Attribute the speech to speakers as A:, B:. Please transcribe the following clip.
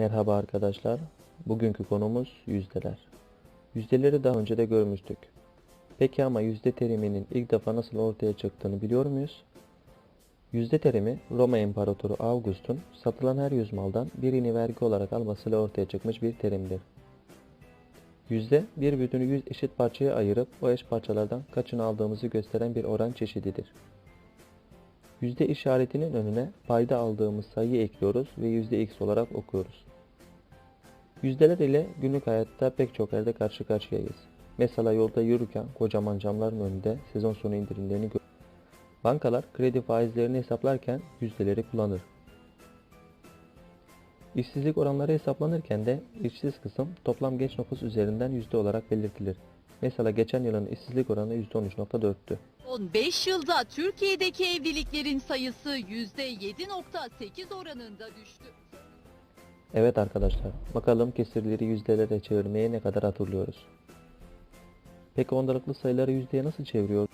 A: Merhaba arkadaşlar. Bugünkü konumuz yüzdeler. Yüzdeleri daha önce de görmüştük. Peki ama yüzde teriminin ilk defa nasıl ortaya çıktığını biliyor muyuz? Yüzde terimi Roma İmparatoru Augustus'un satılan her yüz maldan birini vergi olarak almasıyla ortaya çıkmış bir terimdir. Yüzde bir bütünü yüz eşit parçaya ayırıp o eş parçalardan kaçını aldığımızı gösteren bir oran çeşididir. Yüzde işaretinin önüne payda aldığımız sayıyı ekliyoruz ve yüzde x olarak okuyoruz. Yüzdeler ile günlük hayatta pek çok yerde karşı karşıyayız. Mesela yolda yürürken kocaman camların önünde sezon sonu indirimlerini gör. Bankalar kredi faizlerini hesaplarken yüzdeleri kullanır. İşsizlik oranları hesaplanırken de işsiz kısım toplam genç nüfus üzerinden yüzde olarak belirtilir. Mesela geçen yılın işsizlik oranı %13.4'tü.
B: Son 5 yılda Türkiye'deki evliliklerin sayısı %7.8 oranında düştü.
A: Evet arkadaşlar, bakalım kesirleri yüzdelere çevirmeye ne kadar hatırlıyoruz. Peki ondalıklı sayıları yüzdeye nasıl çeviriyor?